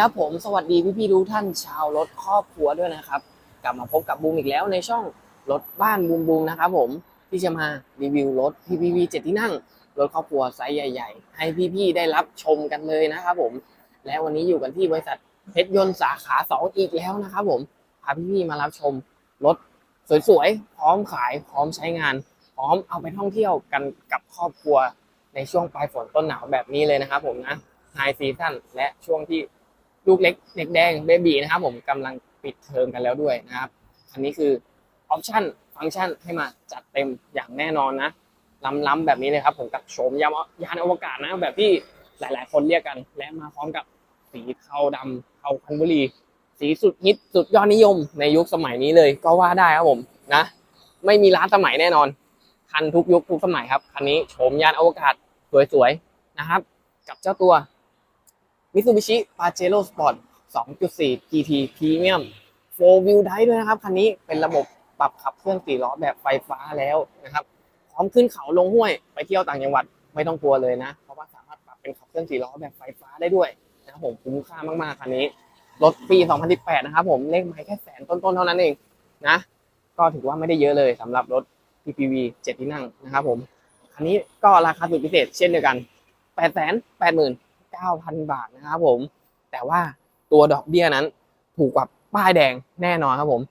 ครับผมสวัสดีพี่ๆทุกท่านชาวรถครอบครัวด้วยนะครับ กลับมาพบกับบูมอีกแล้วในช่องรถบ้านบูมบูมนะครับผมที่จะมารีวิวรถ PPV 7ที่นั่งรถครอบครัวไซส์ใหญ่ ๆ ให้พี่ๆได้รับชมกันเลยนะครับผมและวันนี้อยู่กันที่บริษัทเพชรยนต์สาขา 2 อีกแล้วนะครับผมพาพี่ๆมารับชมรถสวยๆพร้อมขายพร้อมใช้งาน พร้อมเอาไปท่องเที่ยวกันกับครอบครัวในช่วงปลายฝนต้นหนาวแบบนี้เลยนะครับผมนะไฮซีซั่นและช่วงที่ ลูกเล็กเด็กแดงเบบีนะครับผมกำลังปิดเทอมกันแล้วด้วยนะครับ อันนี้คือออปชั่นฟังก์ชันให้มาจัดเต็มอย่างแน่นอนนะล้ำๆแบบนี้เลยครับผมกับโฉมยานยานอวกาศนะแบบที่หลาย ๆ คนเรียกกัน และมาพร้อมกับสีเทาดำเทาคันบุรี สีสุดฮิตสุดยอดนิยมในยุคสมัยนี้เลยก็ว่าได้ครับผมนะ ไม่มีล้านสมัยแน่นอน คันทุกยุคทุกสมัยครับคันนี้โฉมยานอวกาศสวยๆนะครับ กับเจ้าตัว Mitsubishi Pajero Sport 2.4 GT Premium 4 Wheel Drive ด้วยนะครับ คันนี้เป็นระบบปรับขับเคลื่อนสี่ล้อแบบไฟฟ้าแล้วนะครับ พร้อมขึ้นเขาลงห้วยไปเที่ยวต่างจังหวัดไม่ต้องกลัวเลยนะ เพราะว่าสามารถปรับเป็นขับเคลื่อนสี่ล้อแบบไฟฟ้าได้ด้วยนะครับผมคุ้มค่ามากๆคันนี้รถปี 2018 นะครับผมเลขไม้แค่แสนต้นๆ เท่านั้นเองนะ ก็ถือว่าไม่ได้เยอะเลยสำหรับรถ PPV 7 ที่นั่งนะครับผม คันนี้ก็ราคาสุดพิเศษเช่นเดียวกัน 8 8 9,000 บาทนะครับผม แต่ว่าตัวดอกเบี้ยนั้นถูกกว่าป้ายแดงแน่นอนครับผม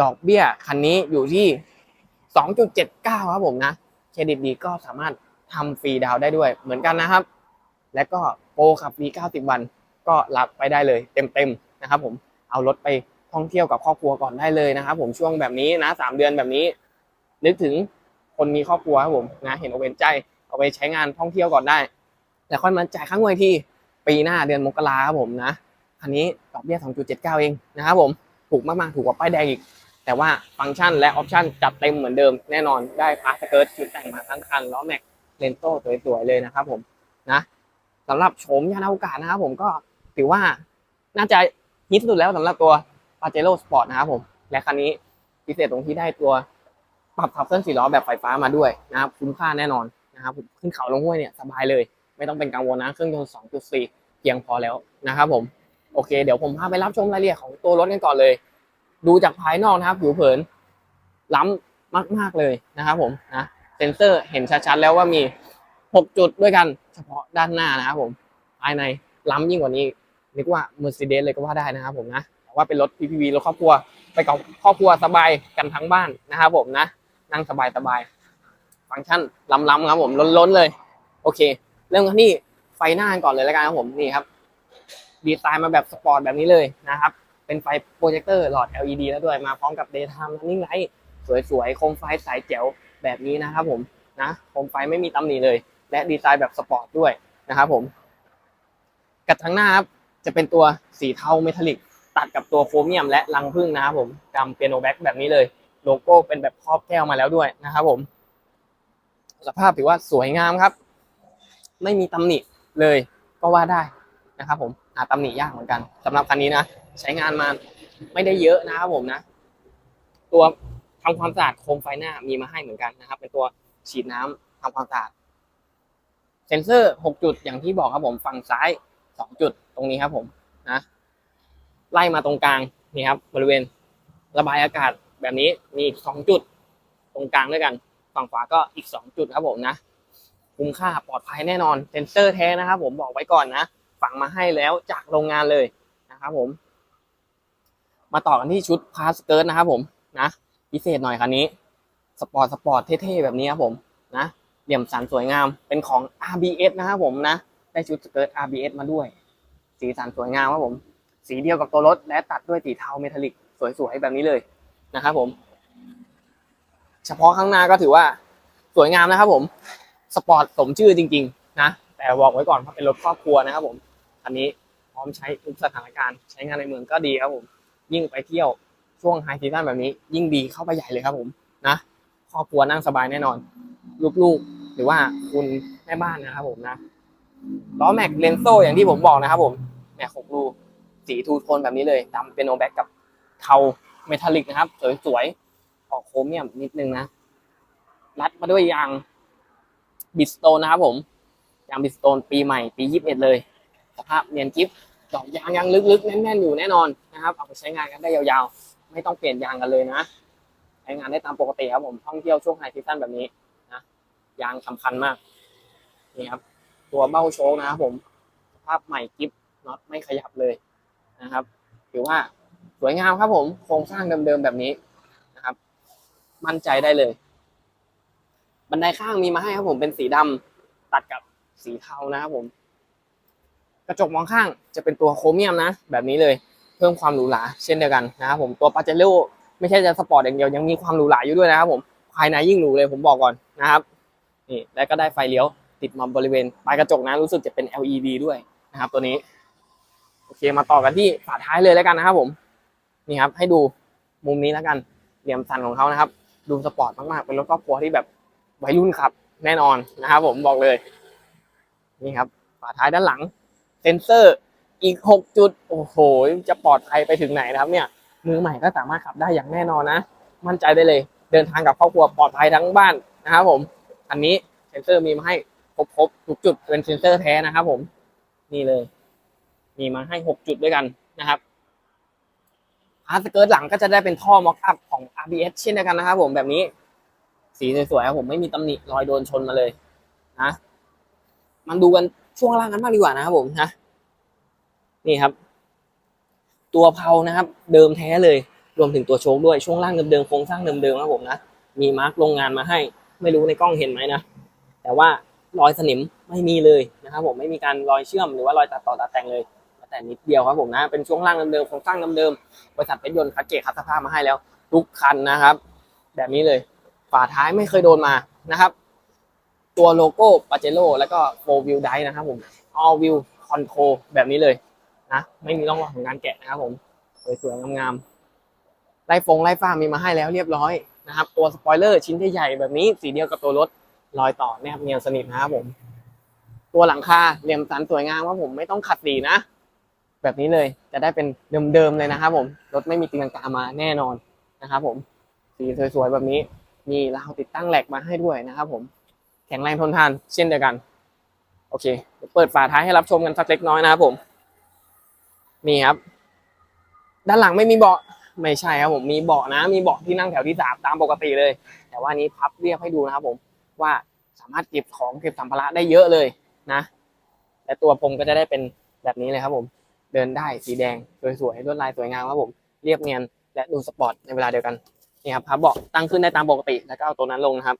ดอกเบี้ยคันนี้อยู่ที่ 2.79 ครับผมนะ เครดิตดีก็สามารถทำฟรีดาวน์ได้ด้วยเหมือนกันนะครับ และก็โปรขับฟรี90 วัน ก็รับไปได้เลยเต็มๆนะครับผม เอารถไปท่องเที่ยวกับครอบครัวก่อนได้เลยนะครับผมช่วงแบบนี้นะ 3 เดือนแบบนี้ นึกถึงคนมีครอบครัวครับผมนะเห็นอกเห็นใจเอาไปใช้งานท่องเที่ยวก่อนได้ แล้วค่อยมาจ่ายค่างวดที่ปีหน้าเดือนมกราครับผมนะคันนี้ดอกเบี้ย 2.79 เองนะครับผมถูกมากๆถูกกว่าป้ายแดงอีก แต่ว่าฟังก์ชันและออปชันจัดเต็มเหมือนเดิมแน่นอนได้พาสเกิร์ตชุดแต่งมาทั้งคันล้อแม็กเลนโต้สวยๆเลยนะครับผมนะสำหรับโฉมยานอวกาศนะครับผมก็ถือว่าน่าจะฮิตสุดแล้วสำหรับตัว Pajero Sport นะครับผมและคันนี้พิเศษตรงที่ได้ตัวปรับขับเคลื่อนสี่ล้อแบบไฟฟ้ามาด้วยนะครับคุ้มค่าแน่นอนนะครับขึ้นเขาลงห้วยเนี่ยสบายเลย ไม่ต้องเป็นกังวลนะเครื่องยนต์ 2.4 เพียงพอแล้วนะครับผมโอเค เดี๋ยวผมพาไปรับชมรายละเอียดของตัวรถกันก่อนเลย ดูจากภายนอกนะครับผิวเผิน ล้ำมาก ๆเลยนะครับผมนะเซ็นเซอร์เห็นชัดๆแล้วว่ามี 6 จุดด้วยกันเฉพาะด้านหน้านะครับผมภายในล้ำยิ่งกว่านี้นึกว่า Mercedes เลยก็ว่าได้นะครับผมนะว่าเป็นรถ PPV รถครอบครัว ไปกับครอบครัวสบายกันทั้งบ้านนะครับผมนะ นั่งสบายสบาย ฟังก์ชันล้ำๆครับผมล้นๆเลย โอเค เริ่มกันที่ไฟหน้าก่อนเลยแล้วกันครับผมนี่ครับดีไซน์มาแบบสปอร์ตแบบนี้เลยนะครับ เป็นไฟโปรเจคเตอร์หลอด LED แล้วด้วยมาพร้อมกับ Daytime Running Light สวยๆโคมไฟสายแจ๋วแบบนี้นะครับผมนะโคมไฟไม่มีตำหนิเลย และดีไซน์แบบสปอร์ตด้วยนะครับผมกระจังหน้าครับจะเป็นตัวสีเทาเมทัลลิกตัดกับตัวโฟมเมียมและรังผึ้งนะครับผมกำเปียโนแบ็กแบบนี้เลย โลโก้เป็นแบบครอบแก้วมาแล้วด้วยนะครับผม สภาพถือว่าสวยงามครับ ไม่มีตำหนิเลยก็ว่าได้นะครับผมหาตำหนิยากเหมือนกันสำหรับคันนี้นะใช้งานมาไม่ได้เยอะนะครับผมนะ ตัวทำความสะอาดโคมไฟหน้ามีมาให้เหมือนกันนะครับ เป็นตัวฉีดน้ำทำความสะอาดเซนเซอร์ 6 จุดอย่างที่บอกครับผมฝั่งซ้าย 2 จุดตรงนี้ครับผมนะไล่มาตรงกลางนี่ครับบริเวณระบายอากาศแบบนี้มีสองจุด ตรงกลางด้วยกัน ฝั่งขวาก็อีกสองจุดครับผมนะ คุ้มค่าปลอดภัยแน่นอนเซนเซอร์แท้นะครับ ผมบอกไว้ก่อนนะฝังมาให้แล้วจากโรงงานเลยนะครับผม มาต่อกันที่ชุดพาสเกิร์ตนะครับผมนะพิเศษหน่อยคันนี้สปอร์ตสปอร์ตเท่ๆแบบนี้ครับผมนะเหลี่ยมสันสวยงามเป็นของ RBS นะครับผมนะได้ชุดสเกิร์ต RBS มาด้วย สีสันสวยงามครับผม สีเดียวกับตัวรถ และตัดด้วยสีเทาเมทัลลิกสวยๆแบบนี้เลยนะครับผม เฉพาะข้างหน้าก็ถือว่าสวยงามนะครับผม สปอร์ตสมชื่อจริง ๆ นะ แต่บอกไว้ก่อนว่าเป็นรถครอบครัวนะครับผมอันนี้พร้อมใช้ทุกสถานการณ์ใช้งานในเมืองก็ดีครับผม ยิ่งไปเที่ยวช่วงไฮซีซั่นแบบนี้ ยิ่งดีเข้าไปใหญ่เลยครับผมนะครอบครัวนั่งสบายแน่นอน ลูกๆหรือว่าคุณแม่บ้านนะครับผมนะล้อแม็กเลนโซอย่างที่ผมบอกนะครับผมแม็กหกรูสีทูโทนแบบนี้เลยดำเป็นโนแบ็กกับเทาเมทัลลิกนะครับ สวยๆออกโครเมียมนิดนึงนะรัดมาด้วยยาง บิสโตนนะครับผมยางบิสโตนปีใหม่ปี 21 เลยสภาพเนียนกิฟดอกยางยังลึกๆ แน่นๆ อยู่แน่นอนนะครับ เอาไปใช้งานกันได้ยาวๆ ไม่ต้องเปลี่ยนยางกันเลยนะ ใช้งานได้ตามปกติครับผมท่องเที่ยวช่วงไฮซีซั่นแบบนี้นะยางสำคัญมากนี่ครับ ตัวเบ้าโชคนะครับผมสภาพใหม่กิฟน็อตไม่ขยับเลยนะครับ ถือว่าสวยงามครับผมโครงสร้างเดิมๆแบบนี้นะครับ มั่นใจได้เลย บันไดข้างมีมาให้ครับผมเป็นสีดำตัดกับสีเทานะครับผม กระจกมองข้างจะเป็นตัวโครเมียมนะ แบบนี้เลยเพิ่มความหรูหราเช่นเดียวกันนะครับผมตัวปาเจโร่ไม่ใช่จะสปอร์ตอย่างเดียวยังมีความหรูหราอยู่ด้วยนะครับผมภายในยิ่งหรูเลยผมบอกก่อนนะครับนี่แล้วก็ได้ไฟเลี้ยวติดมาบริเวณปลายกระจกนะรู้สึกจะเป็น LED ด้วยนะครับ ตัวนี้โอเคมาต่อกันที่ฝาท้ายเลยแล้วกันนะครับผมนี่ครับให้ดูมุมนี้แล้วกันเหลี่ยมสันของเขานะครับ ดูสปอร์ตมากๆเป็นรถครอบครัวที่แบบ วัยรุ่นขับแน่นอนนะครับผมบอกเลย นี่ครับฝาท้ายด้านหลัง เซนเซอร์อีกหกจุด โอ้โห จะปลอดภัยไปถึงไหนนะครับ เนี่ย มือใหม่ก็สามารถขับได้อย่างแน่นอนนะ มั่นใจได้เลย เดินทางกับครอบครัวปลอดภัยทั้งบ้านนะครับผมอันนี้เซนเซอร์มีมาให้ครบๆทุกจุดเป็นเซนเซอร์แท้นะครับผม นี่เลย มีมาให้หกจุดด้วยกันนะครับพาร์ทสเกิร์ตหลังก็จะได้เป็นท่อม็อกอัพของ RBS เช่นเดียวกันนะครับผมแบบนี้ สีสวยๆครับผมไม่มีตำหนิรอยโดนชนมาเลยนะมันดูกันช่วงล่างกันมากดีกว่านะครับผมนะนี่ครับ ตัวเพลานะครับ เดิมแท้เลย รวมถึงตัวโชคด้วยช่วงล่างเดิมๆโครงสร้างเดิมๆครับผมนะมีมาร์กโรงงานมาให้ ไม่รู้ในกล้องเห็นไหมนะแต่ว่ารอยสนิมไม่มีเลยนะครับ ผมไม่มีการรอยเชื่อมหรือว่ารอยตัดต่อตัดแต่งเลยแต่นิดเดียวครับผมนะเป็นช่วงล่างเดิมๆโครงสร้างเดิมๆบริษัทเป็นยนต์คัดเกตคัดสภาพมาให้แล้วทุกคันนะครับ แบบนี้เลย ฝาท้ายไม่เคยโดนมานะครับ ตัวโลโก้ปาเจโร่แล้วก็โฟวิวไดนะครับผม all view control แบบนี้เลยนะไม่มีร่องรอยของการแกะนะครับผมสวยๆงามๆไล่ฟงไล่ฟ้ามีมาให้แล้วเรียบร้อยนะครับ ตัวสปอยเลอร์ชิ้นใหญ่ๆแบบนี้สีเดียวกับตัวรถรอยต่อแนบเนียนสนิทนะครับผม ตัวหลังคาเหลี่ยมสันสวยงามว่าผมไม่ต้องขัดสีนะ แบบนี้เลยจะได้เป็นเดิมๆเลยนะครับผมรถไม่มีตีลังกามาแน่นอนนะครับผมสีสวยๆแบบนี้ มีราวติดตั้งแหลกมาให้ด้วยนะครับผมแข็งแรงทนทานเช่นเดียวกัน โอเคเดี๋ยวเปิดฝาท้ายให้รับชมกันสักเล็กน้อยนะครับผม นี่ครับ ด้านหลังไม่มีเบาะไม่ใช่ครับผมมีเบาะนะ มีเบาะที่นั่งแถวที่สามตามปกติเลย แต่ว่านี้พับเรียบให้ดูนะครับผมว่าสามารถเก็บของเก็บสัมภาระได้เยอะเลยนะและตัวพรมก็จะได้เป็นแบบนี้เลยครับผม เดินได้สีแดงสวยๆลวดลายสวยงามครับผม เรียบเนียนและดูสปอร์ตในเวลาเดียวกัน นี่ครับพับเบาะตั้งขึ้นได้ตามปกติ แล้วก็เอาตัวนั้นลงนะครับ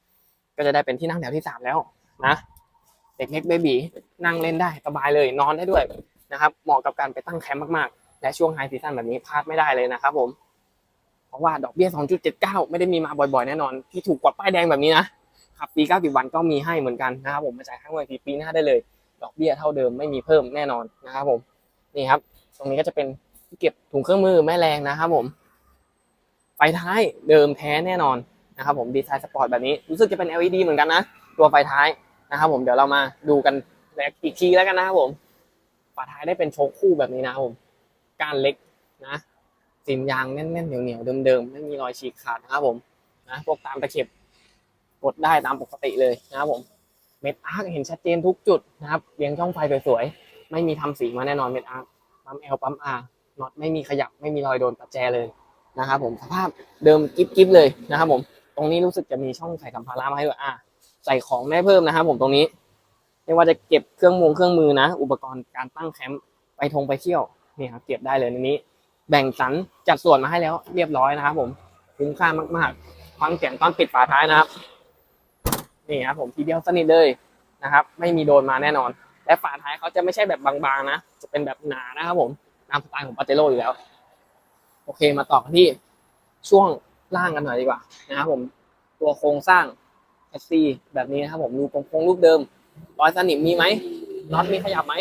ก็จะได้เป็นที่นั่งแถวที่สามแล้วนะเด็กเล็กเบบีนั่งเล่นได้สบายเลยนอนได้ด้วยนะครับ เหมาะกับการไปตั้งแคมป์มากๆ และช่วงไฮซีซั่นแบบนี้พลาดไม่ได้เลยนะครับ ผม เพราะว่าดอกเบี้ย 2.79 ไม่ได้มีมาบ่อยๆ แน่นอน ที่ถูกกว่าป้ายแดงแบบนี้นะขับปี 90 วันก็มีให้เหมือนกันนะครับผมมาจ่ายข้างวันปีหน้าได้เลย ดอกเบี้ยเท่าเดิมไม่มีเพิ่มแน่นอนนะครับผมนี่ครับ ตรงนี้ก็จะเป็นที่เก็บถุงเครื่องมือแม่แรงนะครับผม ไฟท้ายเดิมแท้แน่นอนนะครับผมดีไซน์สปอร์ตแบบนี้รู้สึกจะเป็น LED เหมือนกันนะ ตัวไฟท้ายนะครับผมเดี๋ยวเรามาดูกันอีกทีแล้วกันนะครับผมฝาท้ายได้เป็นโชคคู่แบบนี้นะครับผมก้านเล็กนะสินยางแน่นๆเหนียวๆเดิมๆไม่มีรอยฉีกขาดนะครับผมนะพวกตามตะเข็บกดได้ตามปกติเลยนะครับผมเม็ดอาร์คเห็นชัดเจนทุกจุดนะครับเรียงช่องไฟสวยๆไม่มีทำสีมาแน่นอนเม็ดอาร์คปั๊มเอลปั๊มอาร์น็อตไม่มีขยับไม่มีรอยโดนประแจเลย นะครับผมสภาพเดิมกิ๊บๆเลยนะครับผมตรงนี้รู้สึกจะมีช่องใส่สัมภาระมาให้ด้วยอะใส่ของได้เพิ่มนะครับผมตรงนี้ไม่ว่าจะเก็บเครื่องมือเครื่องมือนะ อุปกรณ์การตั้งแคมป์ไปทงไปเที่ยวนี่ครับเก็บได้เลยในนี้ แบ่งสรรจัดส่วนมาให้แล้วเรียบร้อยนะครับผมคุ้มค่ามากๆฟังเสียงตอนปิดฝาท้ายนะครับนี่ครับผมทีเดียวสนิทเลยนะครับ ไม่มีโดนมาแน่นอน และฝาท้ายเขาจะไม่ใช่แบบบางๆนะ จะเป็นแบบหนานะครับผมตามสไตล์ของปาเจโร่อยู่แล้ว โอเคมาต่อกันที่ช่วงล่างกันหน่อยดีกว่านะครับผมตัวโครงสร้างแอซีแบบนี้นะครับผมดูกลมโค้งรูปเดิมรอยสนิมมีไหมน็อตมีขยับไหม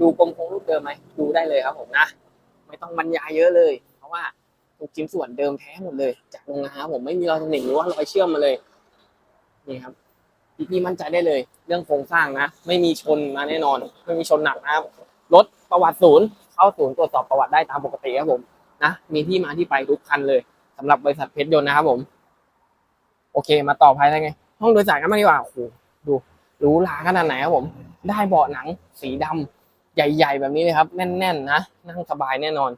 ดูกลมโค้งรูปเดิมไหมดูได้เลยครับผมนะ ไม่ต้องบรรยายเยอะเลย เพราะว่าทุกชิ้นส่วนเดิมแท้หมดเลย จากโรงงานครับผมไม่มีรอยสนิมหรือว่ารอยเชื่อมมาเลยนี่ครับพี่มั่นใจได้เลย เรื่องโครงสร้างนะ ไม่มีชนมาแน่นอน ไม่มีชนหนักนะครับรถประวัติศูนย์เข้าศูนย์ตรวจสอบประวัติได้ตามปกติครับผม นะมีที่มาที่ไปทุกคันเลยสำหรับบริษัทเพชรยนต์นะครับผม โอเค มาต่อภายในไง ห้องโดยสารกันมางดีกว่าโอ้โหดูหรูหราขนาดไหนครับผม ได้เบาะหนังสีดำใหญ่ ๆ แบบนี้เลยครับ แน่นๆนะนั่งสบายแน่นอน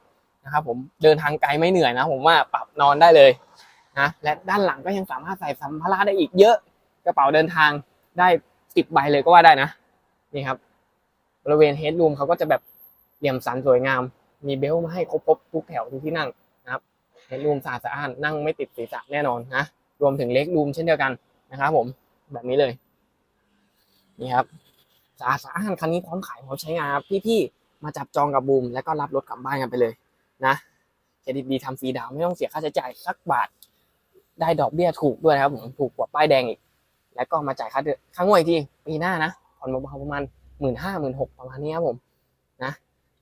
นะครับผมเดินทางไกลไม่เหนื่อยนะ ผมว่าปรับนอนได้เลยนะและด้านหลังก็ยังสามารถใส่สัมภาระได้อีกเยอะกระเป๋าเดินทางได้สิบใบเลยก็ว่าได้นะ นี่ครับบริเวณเฮดรูมเขาก็จะแบบเหลี่ยมสันสวยงาม มีเบลมาให้ครบๆทุกแถวทุกที่นั่งนะครับเฮดรูมสะอาดสะอ้านนั่งไม่ติดศีรษะแน่นอนนะรวมถึงเล็กรูมเช่นเดียวกันนะครับผมแบบนี้เลยนี่ครับสะอาดสะอ้านคันนี้พร้อมขายพร้อมใช้งานครับพี่ๆมาจับจองกับบูมแล้วก็รับรถกลับบ้านกันไปเลยนะเครดิตดีทำฟรีดาวไม่ต้องเสียค่าใช้จ่ายสักบาท ได้ดอกเบี้ยถูกด้วยครับผมถูกกว่าป้ายแดงอีก แล้วก็มาจ่ายค่าเดือนค่างวดอีกทีปีหน้านะผ่อนเบาๆประมาณหมื่นห้าหมื่นหกประมาณนี้ครับผมนะ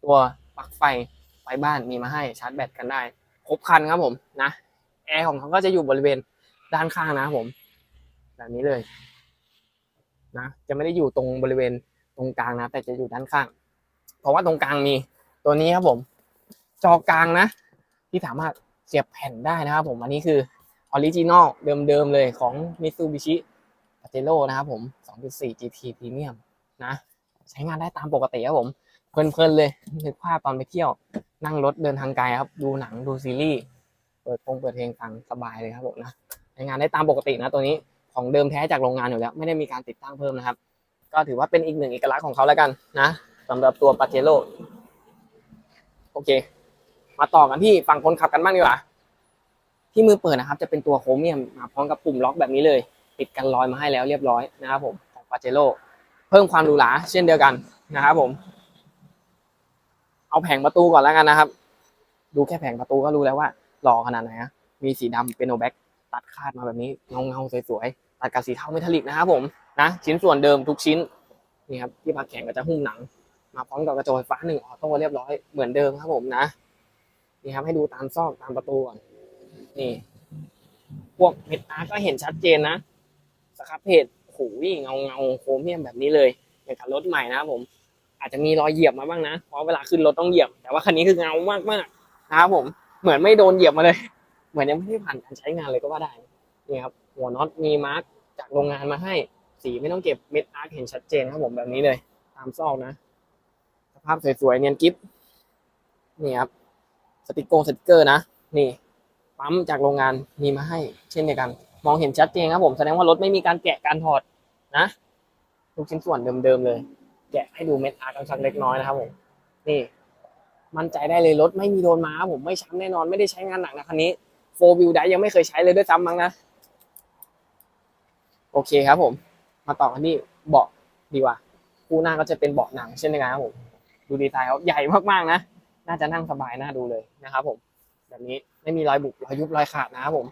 ตัว ปลั๊กไฟไฟบ้านมีมาให้ชาร์จแบตกันได้ครบคันครับผมนะแอร์ของเขาก็จะอยู่บริเวณด้านข้างนะครับผม แบบนี้เลยนะจะไม่ได้อยู่ตรงบริเวณตรงกลางนะ แต่จะอยู่ด้านข้าง เพราะว่าตรงกลางมีตัวนี้ครับผม จอกลางนะ ที่สามารถเสียบแผ่นได้นะครับผม อันนี้คือออริจินอลเดิมๆเลยของ Mitsubishi Pajero นะครับผม 2.4 GT Premium นะ ใช้งานได้ตามปกติครับผม เพลินๆเลยนึกภาพตอนไปเที่ยว นั่งรถเดินทางไกลครับ ดูหนังดูซีรีส์เปิดพงเปิดเพลงฟังสบายเลยครับผมนะใช้งานได้ตามปกตินะตัวนี้ของเดิมแท้จากโรงงานอยู่แล้ว ไม่ได้มีการติดตั้งเพิ่มนะครับ ก็ถือว่าเป็นอีกหนึ่งเอกลักษณ์ของเขาแล้วกันนะสำหรับตัวปาเจโร่โอเค มาต่อกันที่ฝั่งคนขับกันบ้างดีกว่าที่มือเปิดนะครับ จะเป็นตัวโครเมียมมาพร้อมกับปุ่มล็อกแบบนี้เลย ติดกันรอยมาให้แล้วเรียบร้อยนะครับผมของปาเจโร่เพิ่มความหรูหราเช่นเดียวกันนะครับผม เอาแผงประตูก่อนแล้วกันนะครับ ดูแค่แผงประตูก็รู้แล้วว่าหล่อขนาดไหนนะมีสีดำเป็นโนแบ็กตัดคาดมาแบบนี้เงาเงาๆสวยๆตัดกับสีเทาเมทัลลิกนะครับผมนะชิ้นส่วนเดิมทุกชิ้นนี่ครับที่พักแข็งก็จะหุ้มหนัง มาพร้อมกับกระจกไฟฟ้าหนึ่งออโต้เรียบร้อยเหมือนเดิมครับผมนะนี่ครับให้ดูตามซอกตามประตูก่อนนี่ พวกเม็ดอาร์ก็เห็นชัดเจนนะสครับเพจโอ้โหเงาเงาโครเมียมแบบนี้เลยอย่างกับรถใหม่นะครับผม อาจจะมีรอยเหยียบมาบ้างนะเพราะเวลาขึ้นรถต้องเหยียบ แต่ว่าคันนี้คือเงามากมากๆนะครับผมเหมือนไม่โดนเหยียบมาเลย เหมือนยังไม่ได้ผ่านการใช้งานเลยก็ว่าได้นี่ครับหัวน็อตมีมาร์กจากโรงงานมาให้ สีไม่ต้องเก็บเม็ดอาร์คเห็นชัดเจนครับผมแบบนี้เลย ตามซอกนะสภาพสวยๆเนียนกิฟนี่ครับสติกโกสติกเกอร์นะนี่ปั๊มจากโรงงานมีมาให้ เช่นเดียวกัน มองเห็นชัดเจนครับผมแสดงว่ารถไม่มีการแกะการถอดนะทุกชิ้นส่วนเดิมๆเลย แกะให้ดูเม็ดอาร์กันสักเล็กน้อยนะครับผมนี่มั่นใจได้เลยรถไม่มีโดนมาครับผมไม่ช้ำแน่นอนไม่ได้ใช้งานหนักนะคันนี้โฟวิวได้ยังไม่เคยใช้เลยด้วยซ้ำมั้งนะโอเคครับผม มาต่อกันที่เบาะดีกว่าคู่หน้าก็จะเป็นเบาะหนังเช่นเดียวกันครับผมดูดีไซน์เขาใหญ่มากๆนะน่าจะนั่งสบายน่าดูเลยนะครับผม แบบนี้ไม่มีรอยบุบรอยยุบรอยขาดนะครับผม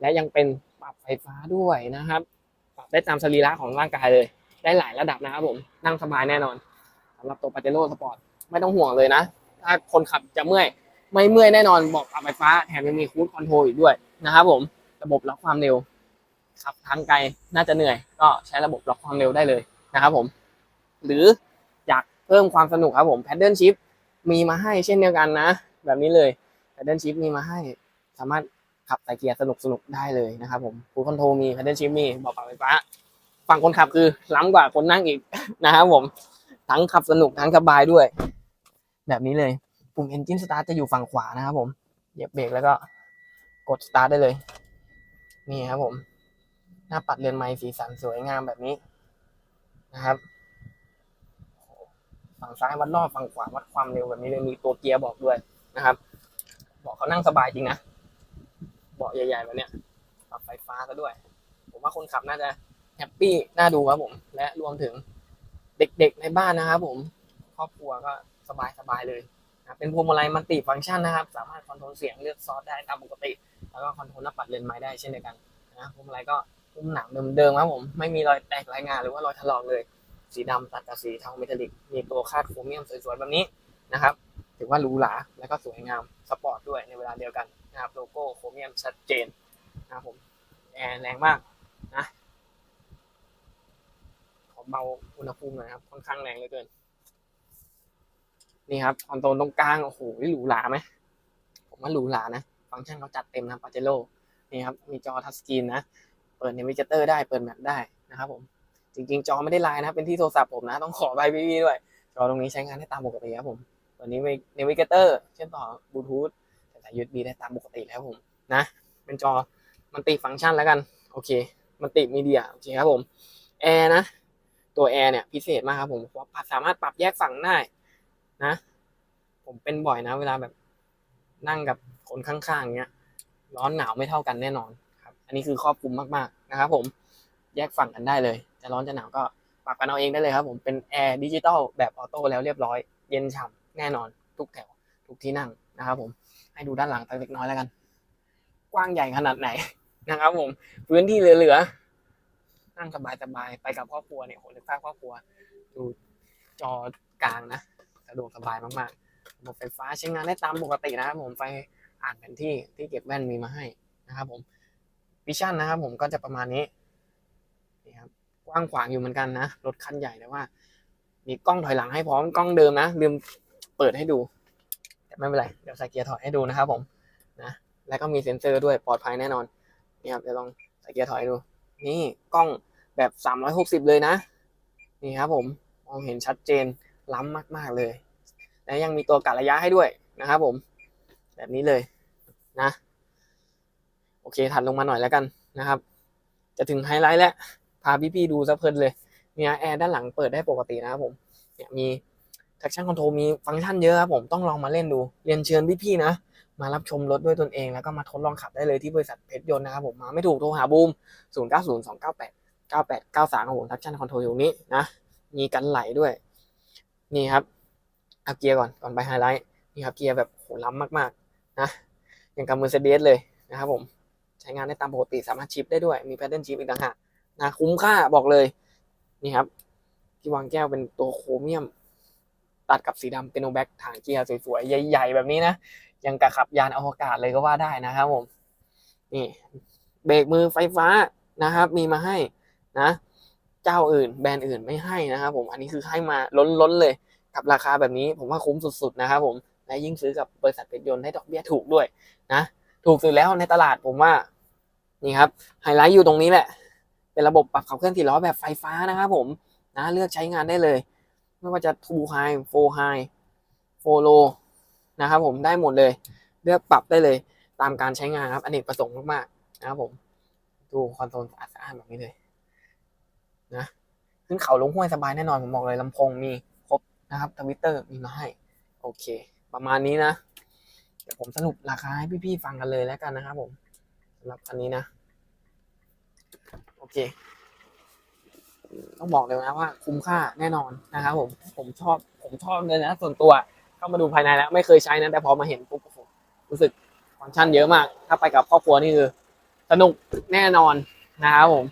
และยังเป็นปรับไฟฟ้าด้วยนะครับ ปรับได้ตามสรีระของร่างกายเลย ได้หลายระดับนะครับผมนั่งสบายแน่นอนสำหรับตัวปาเจโร่สปอร์ตไม่ต้องห่วงเลยนะ ถ้าคนขับจะเมื่อย ไม่เมื่อยแน่นอนบอกปรับไฟฟ้าแถมยังมีคูดคอนโทรลอีกด้วยนะครับผมระบบล็อกความเร็วขับทางไกลน่าจะเหนื่อย ก็ใช้ระบบล็อกความเร็วได้เลยนะครับผม หรืออยากเพิ่มความสนุกครับผมแพดเดิลชิพมีมาให้เช่นเดียวกันนะ แบบนี้เลยแพดเดิลชิพมีมาให้ สามารถขับใส่เกียร์สนุกสนุกได้เลยนะครับผมคูดคอนโทรลมีแพดเดิลชิพมีบอกปรับไฟฟ้า ฝั่งคนขับคือล้ำกว่าคนนั่งอีกนะครับผมทั้งขับสนุกทั้งสบายด้วย แบบนี้เลยปุ่ม Engine Start จะอยู่ฝั่งขวานะครับผมเหยียบเบรกแล้วก็กด Start ได้เลย นี่ครับผม หน้าปัดเรือนไม้สีสันสวยงามแบบนี้นะครับ ฝั่งซ้ายวัดรอบฝั่งขวาวัดความเร็วแบบนี้เลยมีตัวเกียร์บอกด้วยนะครับเบอกเขานั่งสบายจริงนะเบาะใหญ่ๆแบบเนี้ยปรับไฟฟ้าซะด้วย ผมว่าคนขับน่าจะ ปปี้น่าดูครับผม และรวมถึงเด็กๆในบ้านนะครับผม ครอบครัวก็สบายๆเลยนะเป็นพวงมาลัยมัลติฟังก์ชันนะครับ สามารถคอนโทรลเสียงเลือกซอสได้ตามปกติ แล้วก็คอนโทรลหน้าปัดเลนไม้ได้เช่นเดียวกันนะพวงมาลัยก็หุ้มหนังเดิมๆครับผม ไม่มีรอยแตกรายงานหรือว่ารอยถลอกเลย สีดำตัดกับสีเทาเมทัลลิก มีตัวคาดโครเมียมสวยๆแบบนี้นะครับ ถือว่าหรูหราและก็สวยงามสปอร์ตด้วยในเวลาเดียวกันนะครับโลโก้โครเมียมชัดเจนนะครับผมแอร์แรงมากนะ เบาอุณหภูมิหน่อยครับค่อนข้างแรงเหลือเกิน นี่ครับคอนโซลตรงกลางโอ้โหหรูหราไหมผมว่าหรูหรานะ ฟังก์ชันเขาจัดเต็มนะปาเจโร่นี่ครับมีจอทัชสกรีนนะเปิดเนวิเกเตอร์ได้เปิดแมปได้นะครับผมจริงๆ จอไม่ได้ไลน์นะเป็นที่โทรศัพท์ผมนะ ต้องขอใบพี่ๆด้วย จอตรงนี้ใช้งานได้ตามปกติครับผมตัวนี้เนวิเกเตอร์เชื่อมต่อบลูทูธสาย USB ได้ตามปกติแล้วผมนะ เป็นจอมันติฟังก์ชันแล้วกัน โอเค มันติมีเดียโอเคครับผม แอร์นะ ตัวแอร์เนี่ยพิเศษมากครับผมว่าสามารถปรับแยกฝั่งได้นะ ผมเป็นบ่อยนะ เวลาแบบนั่งกับคนข้างๆเงี้ย ร้อนหนาวไม่เท่ากันแน่นอนครับ อันนี้คือครอบคลุมมากๆนะครับผมแยกฝั่งกันได้เลย จะร้อนจะหนาวก็ปรับกันเอาเองได้เลยครับ ผมเป็นแอร์ดิจิตอลแบบออโต้แล้วเรียบร้อยเย็นฉ่ำแน่นอน ทุกแถว ทุกที่นั่งนะครับ ผมให้ดูด้านหลังสักเล็กน้อยแล้วกัน กว้างใหญ่ขนาดไหนนะครับ ผมพื้นที่เหลือๆ นั่งสบายๆไปกับครอบครัวเนี่ยโหนึกภาพครอบครัว ดูจอกลางนะสะดวกสบายมากๆระบบไฟฟ้าใช้งานได้ตามปกตินะครับผมไฟอ่านแผนที่ที่เก็บแว่นมีมาให้นะครับผมวิชั่นนะครับผมก็จะประมาณนี้นี่ครับกว้างขวางอยู่เหมือนกันนะรถคันใหญ่แต่ว่า มีกล้องถอยหลังให้พร้อมกล้องเดิมนะลืมเปิดให้ดู แต่ไม่เป็นไรเดี๋ยวใส่เกียร์ถอยให้ดูนะครับผมนะแล้วก็มีเซ็นเซอร์ด้วยปลอดภัยแน่นอนนี่ครับเดี๋ยวลองใส่เกียร์ถอยดู นี่กล้องแบบ 360 เลยนะ นี่ครับผมมองเห็นชัดเจนล้ำมาก ๆ เลย และยังมีตัวกัดระยะให้ด้วยนะครับผม แบบนี้เลยนะ โอเคถัดลงมาหน่อยแล้วกันนะครับ จะถึงไฮไลท์แล้ว พาพี่ๆดูซะเพลินเลยเนี่ยแอร์ด้านหลังเปิดได้ปกตินะครับผมเนี่ยมี traction control มีฟังก์ชันเยอะครับผมต้องลองมาเล่นดู เรียนเชิญพี่ๆนะ มารับชมรถด้วยตนเอง แล้วก็มาทดลองขับได้เลยที่บริษัทเพชรยนต์นะครับผมมาไม่ถูกโทรหาบูม 0 9 0 2 9 8 9 8 9 3ครับผม traction control อยู่นี้นะมีกันไหลด้วย นี่ครับเอาเกียร์ก่อนก่อนไปไฮไลท์นี่ครับเกียร์แบบโหล้ำมากๆนะอย่างกับ Mercedes เลยนะครับผมใช้งานได้ตามปกติสามารถชิปได้ด้วยมี paddle shift อีกต่างหากนะคุ้มค่าบอกเลยนี่ครับ ที่วางแก้วเป็นตัวโครเมียม ตัดกับสีดำเป็นโนแบ็กถางเกียร์สวยๆ ใหญ่ ๆ แบบนี้นะ ยังกะขับยานอวกาศเลยก็ว่าได้นะครับผมนี่เบรกมือไฟฟ้านะครับ มีมาให้นะ เจ้าอื่นแบรนด์อื่นไม่ให้นะครับผมอันนี้คือให้มาล้นๆเลย กับราคาแบบนี้ผมว่าคุ้มสุดๆนะครับผมและยิ่งซื้อกับบริษัทเพชรยนต์ได้ดอกเบี้ยถูกด้วยนะ ถูกสุดแล้วในตลาดผมว่านี่ครับไฮไลท์อยู่ตรงนี้แหละ เป็นระบบปรับขับเคลื่อนสี่ล้อแบบไฟฟ้านะครับผมนะเลือกใช้งานได้เลย ไม่ว่าจะ two high four high four low นะครับผมได้หมดเลย เลือกปรับได้เลยตามการใช้งานครับอเนกประสงค์มากๆนะครับผมดูคอนโซลสะอาดสะอาดแบบนี้เลยนะขึ้นเขาลงห้วยสบายแน่นอนผมบอกเลยลำโพงมีครบนะครับทวิตเตอร์มีมาให้ โอเค ประมาณนี้นะ เดี๋ยวผมสรุปราคาให้พี่ๆฟังกันเลยแล้วกันนะครับผมสำหรับคันนี้นะ โอเค ต้องบอกเลยนะว่าคุ้มค่าแน่นอนนะครับผมผมชอบผมชอบเลยนะส่วนตัว เข้ามาดูภายในแล้ว ไม่เคยใช้นะแต่พอมาเห็นปุ๊บรู้สึกฟังก์ชันเยอะมาก ถ้าไปกับครอบครัวนี่คือ สนุกแน่นอนนะครับผม